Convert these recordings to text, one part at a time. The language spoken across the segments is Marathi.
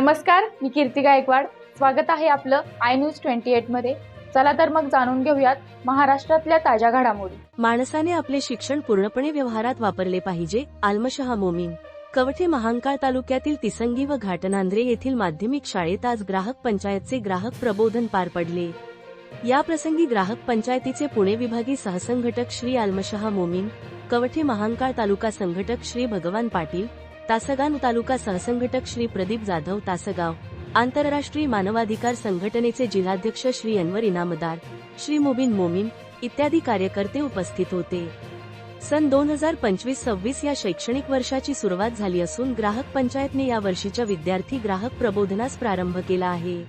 नमस्कार मी कीर्ती गायकवाड. स्वागत आहे आपलं आय न्यूज ट्वेंटी एटमध्ये. चला तर मग जाणून घेऊयात महाराष्ट्रातल्या ताज्या घडामोडी. माणसाने आपले शिक्षण पूर्णपणे व्यवहारात वापरले पाहिजे आल्मशहा मोमीन. कवठे महांकाळ तालुक्यातील तिसंगी व घाटनांद्रे येथील माध्यमिक शाळेत आज ग्राहक पंचायतचे ग्राहक प्रबोधन पार पडले. या प्रसंगी ग्राहक पंचायतीचे पुणे विभागीय सहसंघटक श्री आल्मशहा मोमीन कवठे महांकाळ तालुका संघटक श्री भगवान पाटील तासगाव तालुका सहसंघटक श्री प्रदीप जाधव तासगाव. आंतरराष्ट्रीय मानवाधिकार संघटनेचे जिल्हाध्यक्ष श्री अनवर इनामदार श्री मोबिन मोमीन इत्यादी कार्यकर्ते उपस्थित होते. सन दोन हजार पंचवीस सव्वीस या शैक्षणिक वर्षाची सुरुवात झाली असून ग्राहक पंचायतने या वर्षीच्या विद्यार्थी ग्राहक प्रबोधनास प्रारंभ केला आहे.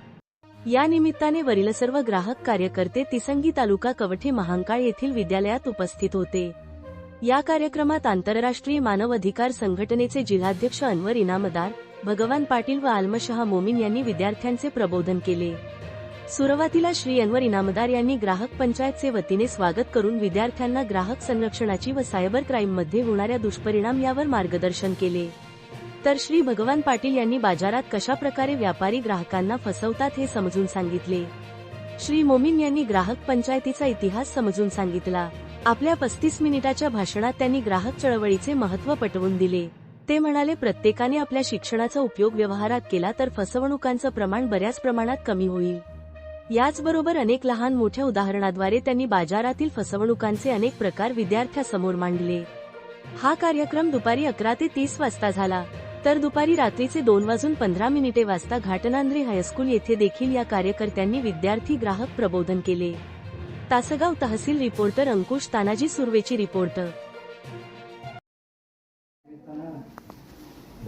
या निमित्ताने वरील सर्व ग्राहक कार्यकर्ते तिसंगी तालुका कवठे महांकाळ येथील विद्यालयात उपस्थित होते. या कार्यक्रमात आंतरराष्ट्रीय मानवाधिकार संघटनेचे जिल्हाध्यक्ष अनवर इनामदार भगवान पाटील व आलमशहा मोमीन यांनी विद्यार्थ्यांचे प्रबोधन केले. सुरुवातीला श्री अनवर इनामदार यांनी ग्राहक पंचायतचे वतीने स्वागत करून विद्यार्थ्यांना ग्राहक संरक्षणाची व सायबर क्राईममध्ये होणाऱ्या दुष्परिणाम यावर मार्गदर्शन केले. तर श्री भगवान पाटील यांनी बाजारात कशा प्रकारे व्यापारी ग्राहकांना फसवतात हे समजून सांगितले. श्री मोमीन यांनी ग्राहक पंचायतीचा इतिहास समजून सांगितला. आपल्या पस्तीस मिनिटाच्या भाषणात त्यांनी ग्राहक चळवळीचे महत्त्व पटवून दिले. ते म्हणाले प्रत्येकाने आपल्या शिक्षणाचा उपयोग व्यवहारात केला तर फसवणुकांचं प्रमाण बऱ्याच प्रमाणात कमी होईल. याचबरोबर अनेक लहान मोठ्या उदाहरणाद्वारे त्यांनी बाजारातील फसवणुकांचे अनेक प्रकार विद्यार्थ्यासमोर मांडले. हा कार्यक्रम दुपारी अकरा ते तीस वाजता झाला. तर दुपारी रात्रीचे दोन वाजून पंधरा मिनिटे वाजता घाटनांद्रे हायस्कूल येथे देखील या कार्यकर्त्यांनी विद्यार्थी ग्राहक प्रबोधन केले. तासगाव तहसील रिपोर्टर अंकुश तानाजी सुर्वेची रिपोर्टर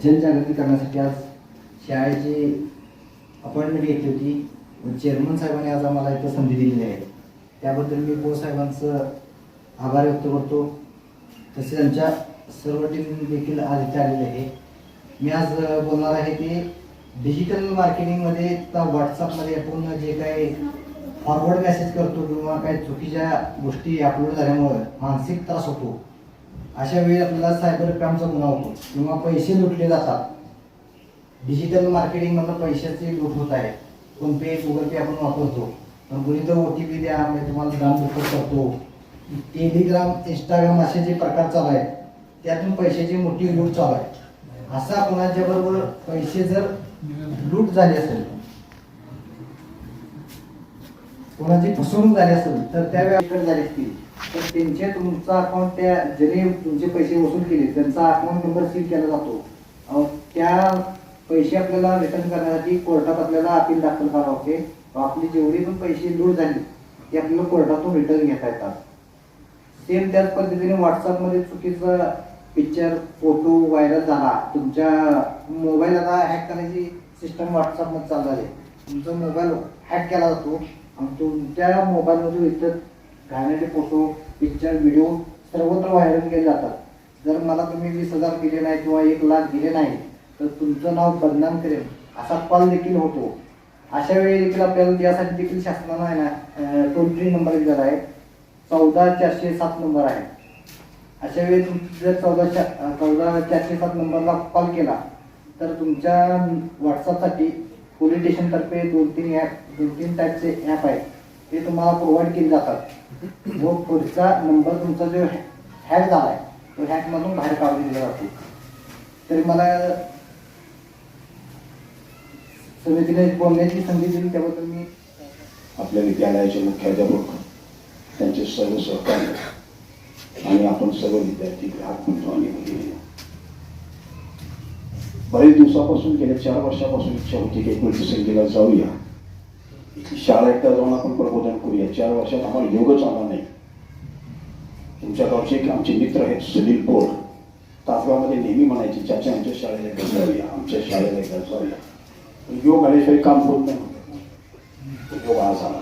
जनजागृती करण्यासाठी आज शाळेची अपॉइंटमेंट घेतली होती. चेअरमन साहेबांनी आज आम्हाला इथं संधी दिलेली आहे. त्याबद्दल मी बो साहेबांचं आभार व्यक्त करतो. तसेच त्यांच्या सर्व टीम देखील आज इथे आलेले आहे. मी आज बोलणार आहे की डिजिटल मार्केटिंगमध्ये व्हॉट्सअपमध्ये आपण जे काही फॉरवर्ड मेसेज करतो किंवा काही चुकीच्या गोष्टी अपलोड झाल्यामुळं मानसिक त्रास होतो. अशा वेळी आपल्याला सायबर क्राईमचा गुन्हा होतो किंवा पैसे लुटले जातात. डिजिटल मार्केटिंगमधनं पैशाची लूट होत आहे. फोनपे गुगल पे आपण वापरतो. पण कोणी तर ओ टी पी द्या मी तुम्हाला ग्राम दुखत करतो. टेलिग्राम इंस्टाग्राम असे जे प्रकार चालू आहेत त्यातून पैशाची मोठी लूट चालू आहे. असा कोणाच्या बरोबर पैसे जर लूट झाली असेल कोणाची फसवणूक झाली असेल तर त्यावेळी झाली असतील तर त्यांचे तुमचा अकाउंट त्या ज्याने तुमचे पैसे वसूल केले त्यांचा अकाउंट नंबर सील केला जातो. त्या पैसे आपल्याला रिटर्न करण्यासाठी कोर्टात आपल्याला अपील दाखल करावं लागते आपली जेवढी पण पैसे लूट झाली ती आपल्याला कोर्टातून रिटर्न घेता येतात. सेम त्याच पद्धतीने व्हॉट्सअपमध्ये चुकीचा पिक्चर फोटो व्हायरल झाला. तुमच्या मोबाईल आता हॅक करायची सिस्टम व्हॉट्सअपमध्ये चालू झाली. तुमचा मोबाईल हॅक केला जातो. तुमच्या मोबाईलमधून इतर घालणारे फोटो पिक्चर व्हिडिओ सर्वत्र व्हायरल केले जातात. जर मला तुम्ही वीस हजार दिले नाही किंवा एक लाख दिले नाही तर तुमचं नाव बदनाम करेल असा कॉल देखील होतो. अशा वेळी देखील आपल्याला यासाठी देखील शासनानं आहे ना टोल फ्री नंबर दिलेला आहे. चौदा चारशे सात नंबर आहे. अशा वेळी तुम्ही जर चौदा चा- चौदा चारशे सात नंबरला कॉल केला तर तुमच्या व्हॉट्सअपसाठी पोलीस स्टेशनतर्फे दोन तीन ॲप दोन तीन टाईपचे ॲप आहेत. ते तुम्हाला प्रोव्हाइड केले जातात. जो पुढचा नंबर तुमचा जो हॅक झाला आहे तो हॅकमधून बाहेर काढून दिला जातो. तरी मला समितीने बोलण्याची संधी दिली त्याबद्दल मी आपल्या विद्यालयाचे मुख्याध्यापक त्यांचे सर्व सहकार्य आणि आपण सर्व विद्यार्थी ग्राहक म्हणतो आणि बरेच दिवसापासून गेल्या चार वर्षापासून इच्छा होती की एक मिनिट संख्येला जाऊया. इथली शाळा एकदा जाऊन आपण प्रबोधन करूया. चार वर्षात आम्हाला योगच आला नाही. तुमच्या गावचे एक आमचे मित्र आहेत सुनील पोळ तासगावमध्ये नेहमी म्हणायचे चाचा आमच्या शाळेला एकदा जाऊया. आमच्या शाळेला एकदा जाऊया. योग आल्याशिवाय काम होत नाही. योग आज आला.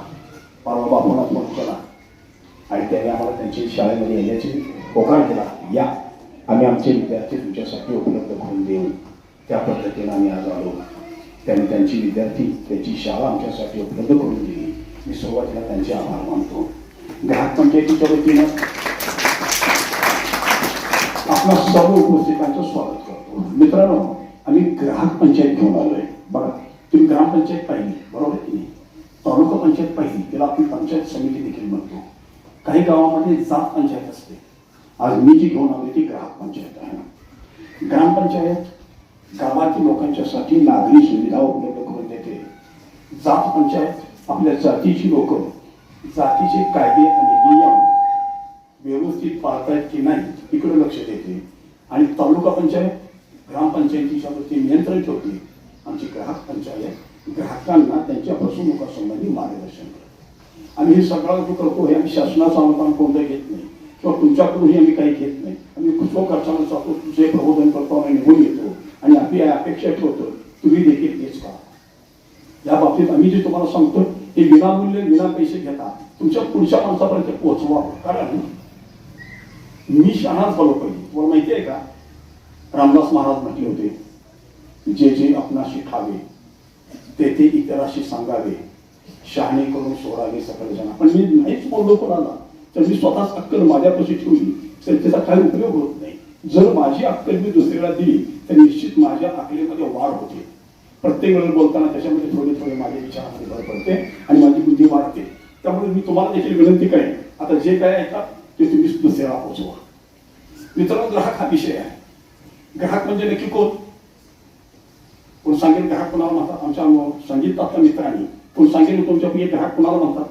परवा बापूंना फोन केला. आणि त्याने आम्हाला त्यांची शाळेमध्ये येण्याची होकार दिला. या. आम्ही आमचे विद्यार्थी तुमच्यासाठी उपलब्ध करून देऊ. त्या पद्धतीने आम्ही आज आलो. त्यांनी त्यांची विद्यार्थी त्यांची शाळा आमच्यासाठी उपलब्ध करून दिली. मी सुरुवातीला त्यांचे आभार मानतो. ग्राहक पंचायतीच्या वतीनं आपल्या सर्व उपस्थितांचं स्वागत करतो. मित्रांनो आम्ही ग्राहक पंचायत घेऊन आलोय. बघा तुम्ही ग्रामपंचायत पाहिली बरोबर की नाही? तालुका पंचायत पाहिली त्याला आपण पंचायत समिती देखील म्हणतो. काही गावामध्ये जात पंचायत असते. आज मी जी घेऊन आली ती ग्राहक पंचायत आहे. ग्रामपंचायत गावातील लोकांच्यासाठी नागरी सुविधा उपलब्ध करून देते. जात पंचायत आपल्या जातीची लोक जातीचे कायदे आणि नियम व्यवस्थित पाळतायत की नाही इकडे लक्ष देते. आणि तालुका पंचायत ग्रामपंचायतीच्या वरती नियंत्रण ठेवते. आमची ग्राहक पंचायत ग्राहकांना त्यांच्या फसवणुकासंबंधी मार्गदर्शन करते. आम्ही हे सगळं जो करतो हे आम्ही शासनाचं अनुदान कोणतं घेत नाही किंवा तुमच्याकडूनही आम्ही काही घेत नाही. आम्ही कुठलो खर्चावर जातो तुझे प्रबोधन करतो आम्ही निघून येतो. आणि आपली अपेक्षा ठेवतो तुम्ही देखील तेच करा. या बाबतीत आम्ही जे तुम्हाला सांगतो हे विनामूल्य विना पैसे घेता तुमच्या पुढच्या माणसापर्यंत पोहोचवा. कारण मी शहाणाच झालो पाहिजे तुम्हाला माहिती आहे का? रामदास महाराज म्हटले होते जे जे आपणाशी खावे ते ते इतराशी सांगावे. शहाणे करून सोडावे सकल जण पण मी नाहीच बोललो कोणाला. तर मी स्वतःच अक्कल माझ्यापाशी ठेवली. तर त्याचा काही उपयोग होत नाही. जर माझी अक्कल मी दुसऱ्याला दिली तर निश्चित माझ्या अकलेमध्ये वाढ होते. प्रत्येक वेळेला बोलताना त्याच्यामध्ये थोडे थोडे माझ्या विचारामध्ये भर पडते आणि माझी बुद्धी वाढते. त्यामुळे मी तुम्हाला देखील विनंती करेन आता जे काय ऐका ते तुम्ही दुसऱ्याला पोहोचवा मित्रांनो ग्राहक हा विषय आहे. ग्राहक म्हणजे नक्की कोण? कोण सांगेल ग्राहक कोणाला म्हणतात? आमच्या संगीत आपल्या मित्रांनी. कोण सांगेल तुमच्या ग्राहक कोणाला म्हणतात?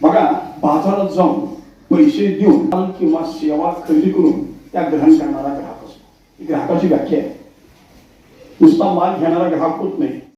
बघा बाजारात जाऊन पैसे देऊन किंवा सेवा खरेदी करून त्या ग्रहण करणारा ग्राहक असतो. ही ग्राहकाची व्याख्या आहे. नुसता माल घेणारा ग्राहक होत नाही.